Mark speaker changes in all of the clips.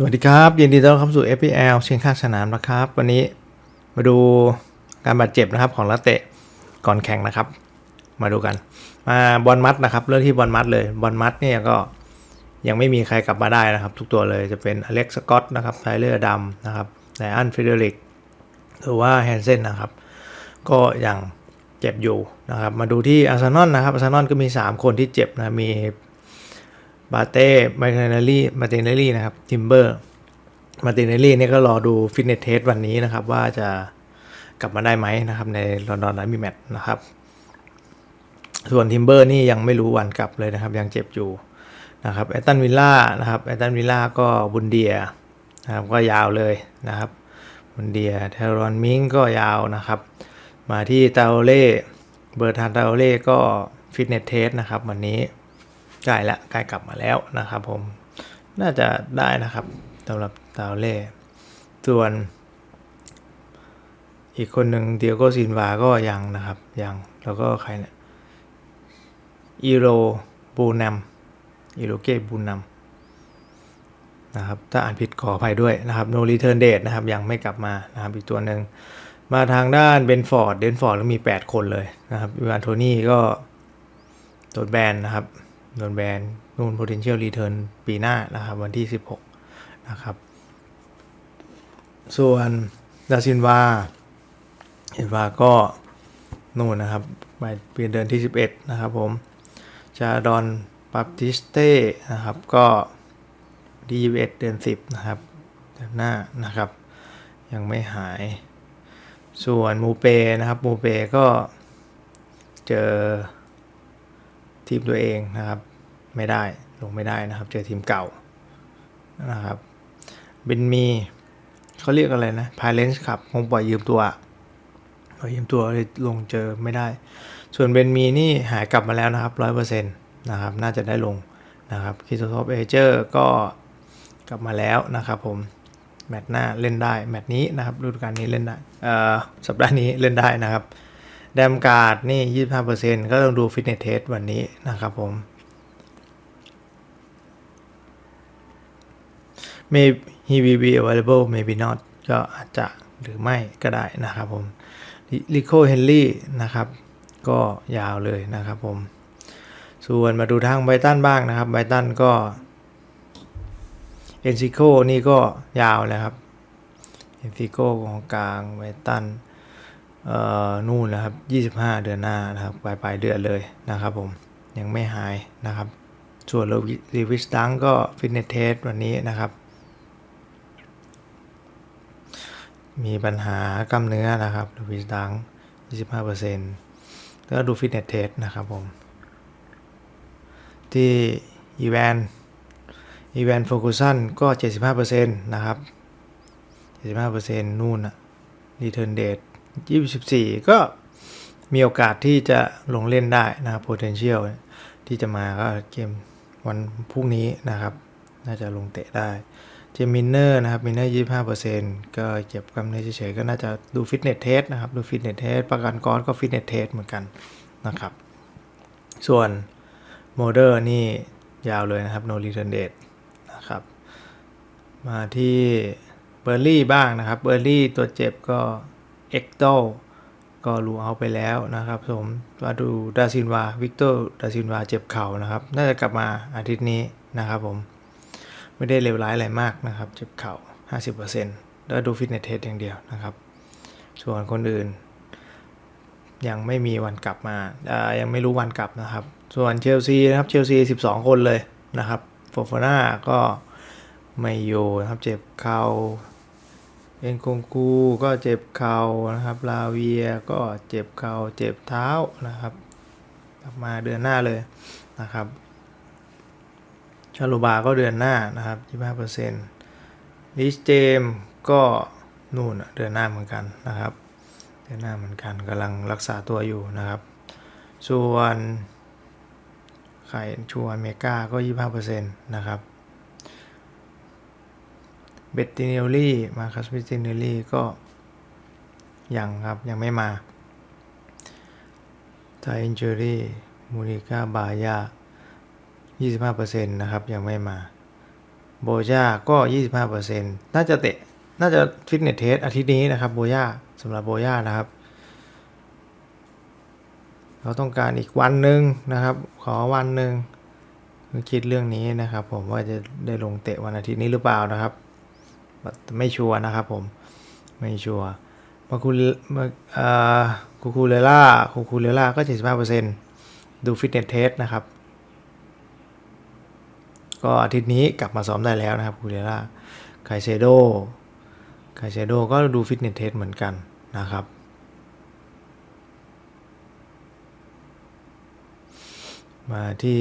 Speaker 1: สวัสดีครับยินดีต้อนรับสู่ FPL เชียงข้างสนามนะครับ วันนี้มาดูการบาดเจ็บนะครับของนักเตะก่อนแข่งนะครับ มาดูกันมาบอลมัดนะครับเริ่มที่บอลมัดเลยบอลมัดเนี่ยก็ยังไม่มีใครกลับมาได้นะครับ ทุกตัวเลยจะเป็นอเล็กซ์สกอตนะครับไทเลอร์ดำนะครับไดอันฟิเดริกหรือว่าแฮนเซนนะครับ ก็ยังเจ็บอยู่นะครับ มาดูที่อาร์เซนอลนะครับอาร์เซนอลก็มี 3 คนที่เจ็บนะมี บาเต้มาติเนลลี่มาติเนลลี่นะครับทิมเบอร์มาติเนลลี่เนี่ยก็รอดูฟิตเนสเทสวันนี้นะครับ ว่าจะกลับมาได้ไหมนะครับ ในลอนดอนไนท์มีแมตช์นะครับ ส่วนทิมเบอร์นี่ยังไม่รู้วันกลับเลยนะครับ ยังเจ็บอยู่นะครับแอตตันวิลล่านะครับแอตตันวิลล่าก็บุนเดียนะครับก็ยาวเลยนะครับบุนเดียเทรอนมิงก็ยาวนะครับ มาที่ตาโอเล่เบอร์ทานตาโอเล่ก็ฟิตเนสเทสนะครับวันนี้ ใกล้ละใกล้กลับมาแล้วนะครับผมน่าจะได้นะครับสำหรับตาวเล่ส่วน อีกคนหนึ่งเดียโกซินวาก็ยังนะครับยังแล้วก็ใครเนี่ยอีโรบูนัมอีโรเกบูนัมนะครับถ้าอ่านผิดขออภัยด้วยนะครับโนรีเทิร์นเดทนะครับยังไม่กลับมานะครับอีกตัวหนึ่งมาทางด้านเบนฟอร์ดเดนฟอร์ดแล้วมี 8 คนเลยนะครับอีวานโทนี่ก็โดนแบนนะครับ โดนแบนนู่น potential return ปีหน้านะครับ วันที่ 16 นะครับ ส่วนดาซินวาเห็นว่าก็นู่นนะครับไปเปลี่ยนเดือนที่ 11 นะครับผมจาดอนปับติสเต้นะครับ ก็ที่21เดือน 10 นะครับเดือนหน้านะครับ ยังไม่หาย ส่วนมูเปนะครับมูเปก็เจอทีมตัวเองนะครับ ไม่ได้ลงไม่ได้นะครับ เจอทีมเก่านะครับเบนมีเขาเรียกอะไรนะพายเลนส์ครับคงปล่อยยืมตัวปล่อยยืมตัวเลยลงเจอไม่ได้ ส่วนเบนมีนี่หายกลับมาแล้วนะครับร้อยเปอร์เซ็นต์นะครับน่าจะได้ลงนะครับคิโตทอปเอเจอร์ก็กลับมาแล้วนะครับผมแมตช์หน้าเล่นได้ แมตช์นี้นะครับฤดูกาลนี้เล่นได้เอ่อสัปดาห์นี้เล่นได้นะครับ แดมการ์ดนี่ 25%ก็ต้องดูฟิตเนสเทสวันนี้นะครับผม may he will be available maybe not ก็อาจจะหรือไม่ก็ได้นะครับผมลิโคเฮนรี่นะครับ ก็ยาวเลยนะครับผม ส่วนมาดูทางไบตันบ้างนะครับไบตันก็เอนซิโคนี่ก็ยาวเลยครับเอนซิโคของกลางไบตันเอ่อนู่นนะครับ 25 เดือนหน้านะครับปลายปลายเดือนเลยนะครับผมยังไม่หายนะครับ ส่วนโลลิวิสดังก็ฟิตเนสเทสวันนี้นะครับ มีปัญหากล้ามเนื้อนะครับโลวิสดัง 25%แล้วดูฟิตเนสเทสนะครับผม ที่อีแวนอีแวนโฟกุสันก็ 75%นะครับ 75%นู่นอะรีเทิร์นเดท24 ก็มีโอกาสที่จะลงเล่นได้นะครับ potential ที่จะมาก็เกมวันพรุ่งนี้นะครับ น่าจะลงเตะได้ เจมินเนอร์นะครับมินเนอร์25%ก็เจ็บกล้ามเนื้อเฉยๆก็น่าจะดูฟิตเนสเทสนะครับ ดูฟิตเนสเทสประกันกรก็ฟิตเนสเทสเหมือนกันนะครับ ส่วนโมเดอร์นี่ยาวเลยนะครับ no return date นะครับ มาที่เบอร์ลี่บ้างนะครับ เบอร์ลี่ตัวเจ็บก็เอ็กโตก็รูเอาไปแล้วนะครับผมมาดูดาซินวา วิกเตอร์ดาซินวาเจ็บเข่านะครับ น่าจะกลับมาอาทิตย์นี้นะครับผม ไม่ได้เลวร้ายอะไรมากนะครับเจ็บเข่า 50%แล้วดูฟิตเนสเทสอย่างเดียวนะครับ ส่วนคนอื่น ยังไม่มีวันกลับมาายังไม่รู้วันกลับนะครับ ส่วนเชลซีนะครับเชลซี 12 คนเลยนะครับโฟฟาน่าก็ไม่อยู่นะครับเจ็บเข่าเอ็นคงกูก็เจ็บเข่านะครับลาเวียก็เจ็บเข่าเจ็บเท้านะครับ กลับมาเดือนหน้าเลยนะครับ ชาลูบาก็เดือนหน้านะครับ25%ลิสเจมก็นู่นเดือนหน้าเหมือนกันนะครับ เดือนหน้าเหมือนกันกำลังรักษาตัวอยู่นะครับ ส่วนไข่ชัวอเมริกาก็ 25%นะครับเบตติเนลลี่มาคัสเบตติเนลลี่ก็ยังครับ ยังไม่มาไทอินเจอรี่มูนิก้าบายา 25%นะครับยังไม่มาโบย่าก็ 25%น่าจะเตะ น่าจะฟิตเนสเทสอาทิตย์นี้นะครับโบย่าสำหรับโบย่านะครับ เราต้องการอีกวันหนึ่งนะครับ ขอวันหนึ่งคิดเรื่องนี้นะครับ ผมว่าจะได้ลงเตะวันอาทิตย์นี้หรือเปล่านะครับ ไม่ชัวร์นะครับผมไม่ชัวร์มาคูมาอ่าคูคูเลล่าคูคูเลล่าก็ 75%ดูฟิตเนสเทสนะครับ ก็อาทิตย์นี้กลับมาซ้อมได้แล้วนะครับคูเลล่าไคเซโดไคเซโดก็ดูฟิตเนสเทสเหมือนกันนะครับ มาที่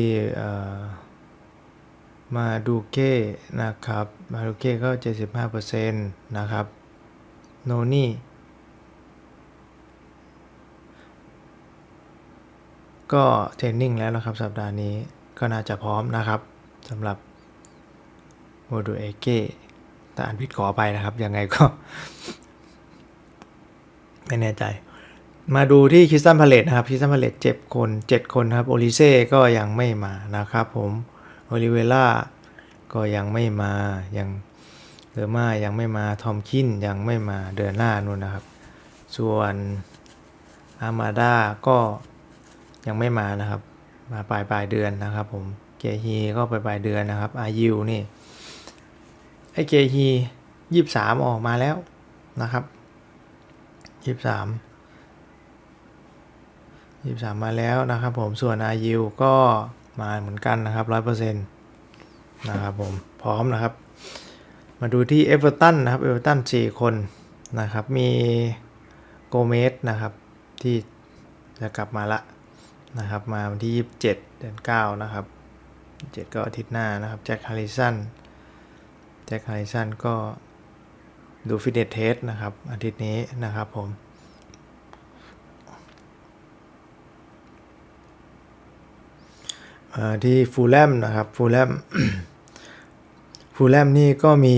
Speaker 1: มาดูเก้นะครับ มาดูเก้ก็ 75%นะครับ โนนี่ก็เทรนนิ่งแล้วนะครับสัปดาห์นี้ก็น่าจะพร้อมนะครับ สำหรับโมดูเอเก้แต่อ่านผิดขอไปนะครับ ยังไงก็ ไม่แน่ใจ มาดูที่คิสตันพาเลตนะครับคิสตันพาเลตเจ็บคน7คนครับ โอลิเซ่ก็ยังไม่มานะครับผมโอลิเวล่าก็ยังไม่มายังเดอร์มายังไม่มาทอมคินยังไม่มาเดือนหน้านู่นนะครับ ส่วนอามาดาก็ยังไม่มานะครับ มาปลายปลายเดือนนะครับผม เกฮีก็ปปลายเดือนนะครับอายูนี่ไอเกฮียี่สามออกมาแล้วนะครับยี่สามยี่สามมาแล้วนะครับผมส่วนอายุก็มาเหมือนกันนะครับร้อยเปอร์เซ็นต์นะครับผมพร้อมนะครับ มาดูที่เอเวอร์ตันนะครับเอเวอร์ตันสี่คนนะครับ มีโกเมสนะครับที่จะกลับมาละนะครับ มาวันที่ 27 เดือน9นะครับ 7 ก็อาทิตย์หน้านะครับ แจ็คฮาริสัน แจ็คฮาริสันก็ดูฟิตเนสเทสนะครับ อาทิตย์นี้นะครับผมอ่าที่ฟูลแลมนะครับ ฟูลแลม ฟูลแลมนี่ก็มี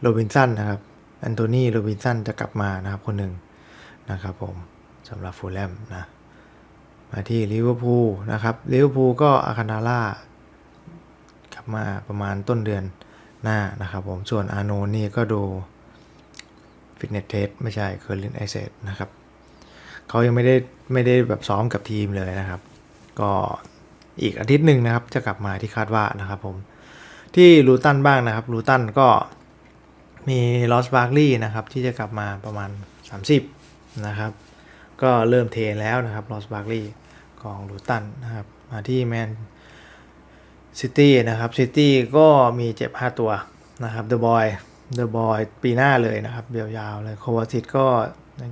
Speaker 1: โรบินสันนะครับแอนโทนีโรบินสันจะกลับมานะครับคนหนึ่งนะครับผมสำหรับฟูลแลมนะมาที่ลิเวอร์พูลนะครับลิเวอร์พูลก็อาคานาล่า ลับมาประมาณต้นเดือนหน้านะครับผมส่วนอาโนนี่ก็ดูฟิตเนสเทสไม่ใช่เคอร์ลินไอเซตนะครับเขายังไม่ได้ไม่ได้แบบซ้อมกับทีมเลยนะครับ ก็อีกอาทิตย์หนึ่งนะครับ จะกลับมาที่คาดว่านะครับผมที่ลูตันบ้างนะครับลูตันก็มีลอสบาร์กลีย์นะครับ ที่จะกลับมาประมาณ 30 นะครับ ก็เริ่มเทนแล้วนะครับลอสบาร์กลีย์ของลูตันนะครับ มาที่แมน ซิตี้นะครับซิตี้ก็มีเจ็บ 5 ตัวนะครับเดอะบอยเดอะบอยปีหน้าเลยนะครับยาวๆเลยโควาติดก็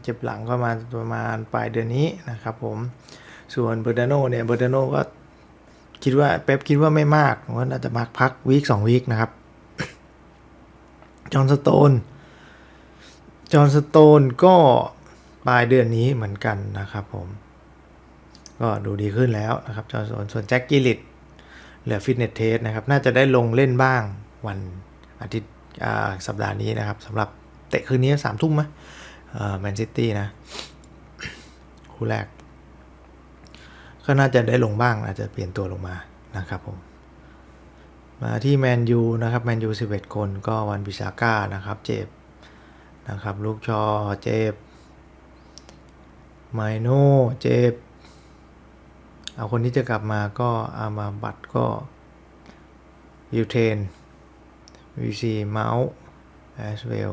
Speaker 1: เจ็บหลังก็มาประมาณปลายเดือนนี้นะครับผมส่วนเบอร์ดาโนเนี่ยเบอร์ดาโนก็คิดว่าเป๊ปคิดว่าไม่มากว่าน่าจะมาพักวีคสองวีคนะครับจอห์นสโตนจอห์นสโตนก็ปลายเดือนนี้เหมือนกันนะครับผม ก็ดูดีขึ้นแล้วนะครับจอห์นสโตนส่วนแจ็คกิลิต เหลือฟิตเนสเทสนะครับ น่าจะได้ลงเล่นบ้างวันอาทิตย์สัปดาห์นี้นะครับสำหรับเตะคืนนี้สามทุ่มไหมแมนซิตี้นะ คู่แรก ก็น่าจะได้ลงบ้าง อาจจะเปลี่ยนตัวลงมานะครับผม มาที่แมนยูนะครับแมนยู11คนก็วันบิชาก้านะครับ เจ็บนะครับ ลูกชอเจ็บไมโนเจ็บ เอาคนที่จะกลับมาก็อามาบัตก็ยูเทนวีซีเมาส์แอสเวล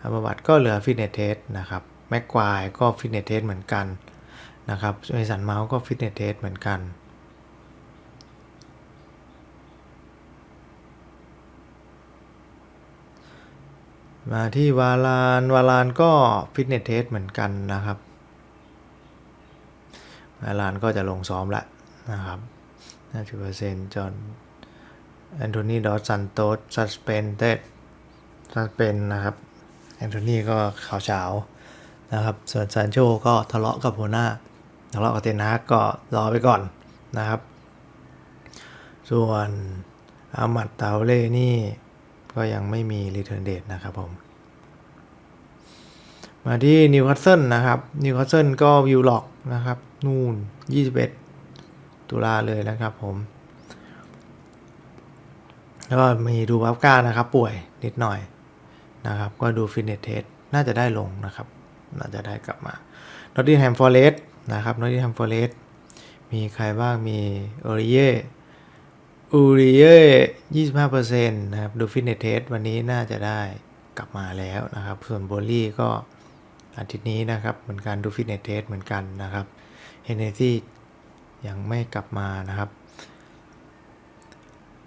Speaker 1: อามาบัตก็เหลือฟิตเนสเทสนะครับแม็กควายก็ฟิตเนสเทสเหมือนกันนะครับเมสันเมาส์ก็ฟิตเนสเทสเหมือนกันมาที่วาลานวาลานก็ฟิตเนสเทสเหมือนกันนะครับ วาลานก็จะลงซ้อมละนะครับ50%จอห์นแอนโทนีดอสซันโตสซัสเปนเตสซัสเปนนะครับแอนโทนีก็ข่าวเช้านะครับส่วนซานโชก็ทะเลาะกับหัวหน้าทะเลาะกับเตนฮากก็รอไปก่อนนะครับ ส่วนอามัดเตาเล่นี่ก็ยังไม่มีรีเทิร์นเดทนะครับผม มาที่นิวคาสเซิลนะครับนิวคาสเซิลก็วิวล็อก นะครับ นู่น 21 ตุลาเลยนะครับผม แล้วก็มีดูบัฟก้านะครับ ป่วยนิดหน่อยนะครับ ก็ดูฟิตเนสเทสน่าจะได้ลงนะครับ น่าจะได้กลับมานอตติงแฮมฟอร์เรสนะครับนอตติงแฮมฟอร์เรสมีใครบ้างมีโอริเย่อูริเย่ยี่สิบห้าเปอร์เซ็นต์นะครับ ดูฟิตเนสเทสวันนี้น่าจะได้กลับมาแล้วนะครับ ส่วนโบลี่ก็ อาทิตย์นี้นะครับเหมือนกันดูฟิตเนสเทสเหมือนกันนะครับเฮนเนซี่ยังไม่กลับมานะครับ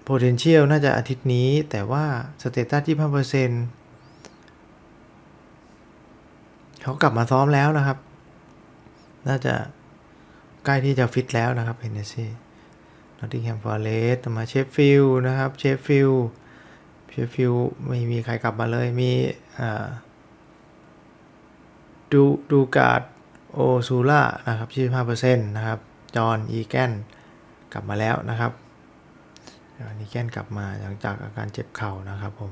Speaker 1: potential น่าจะอาทิตย์นี้แต่ว่า status ที่5เปอร์เซ็นเขากลับมาซ้อมแล้วนะครับ น่าจะใกล้ที่จะฟิตแล้วนะครับเฮนเนซี่นอตติงแฮมฟอร์เรสมาเชฟฟิลด์นะครับเชฟฟิลด์เชฟฟิลด์ไม่มีใครกลับมาเลยมีอ่า ดูดูการ์ดโอซูล่านะครับ25%นะครับจอห์นอีแกนกลับมาแล้วนะครับอีแกนกลับมาหลังจากอาการเจ็บเข่านะครับผม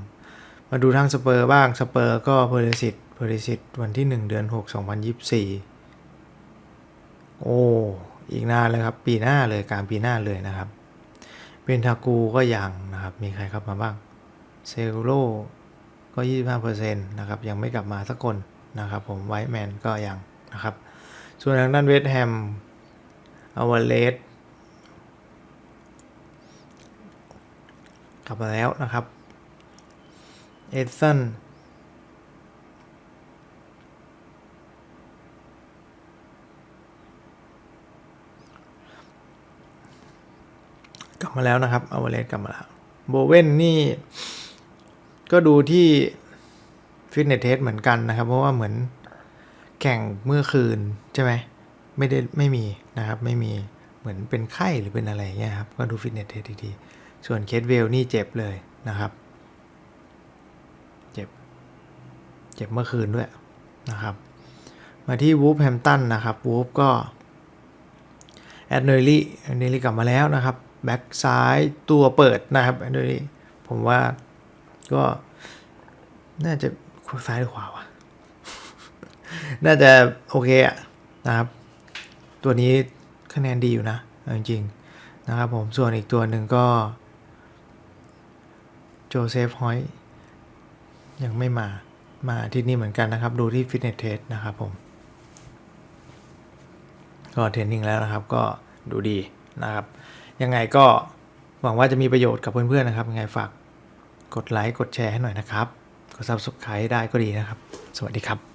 Speaker 1: มาดูทางสเปอร์บ้างสเปอร์ก็เพอร์ซิตเพอร์ซิตวันที่ 1 เดือน 6 2024 โอ้ อีกนานเลยครับ ปีหน้าเลยกลางปีหน้าเลยนะครับเบนทากูก็ยังนะครับ มีใครเข้ามาบ้างเซโลก็ 25%นะครับ ยังไม่กลับมาสักคน นะครับผมไวท์แมนก็ยังนะครับ ส่วนทางด้านเวสต์แฮมอวาเลสกลับมาแล้วนะครับ เอดสันกลับมาแล้วนะครับอาวเลสกลับมาแล้ว โบเว่นนี่ ก็ดูที่ ฟิตเนสเทสเหมือนกันนะครับ เพราะว่าเหมือนแข่งเมื่อคืนใช่ไหมไม่ได้ไม่มีนะครับ ไม่มีเหมือนเป็นไข้หรือเป็นอะไรอย่างเงี้ยครับ ก็ดูฟิตเนสเทสทีๆส่วนเคสเวลนี่เจ็บเลยนะครับ เจ็บ เจ็บเมื่อคืนด้วยนะครับ มาที่วูฟแฮมตันนะครับวูฟก็แอดเนอรี่แอดเนอรี่กลับมาแล้วนะครับแบ็กซ้ายตัวเปิดนะครับแอดเนอรี่ผมว่าก็น่าจะ ซ้ายหรือขวาวะ น่าจะโอเคอะนะครับ ตัวนี้คะแนนดีอยู่นะ จริงๆนะครับผม ส่วนอีกตัวหนึ่งก็ โจเซฟฮอยยังไม่มามาอาที่นี่เหมือนกันนะครับ ดูที่ฟิตเนสเทสนะครับผม ก็เทรนนิ่งแล้วนะครับ ก็ดูดีนะครับ ยังไงก็หวังว่าจะมีประโยชน์กับเพื่อนๆนะครับ ยังไงฝากกดไลค์ กดแชร์ให้หน่อยนะครับ กดซับสไครต์ได้ก็ดีนะครับ สวัสดีครับ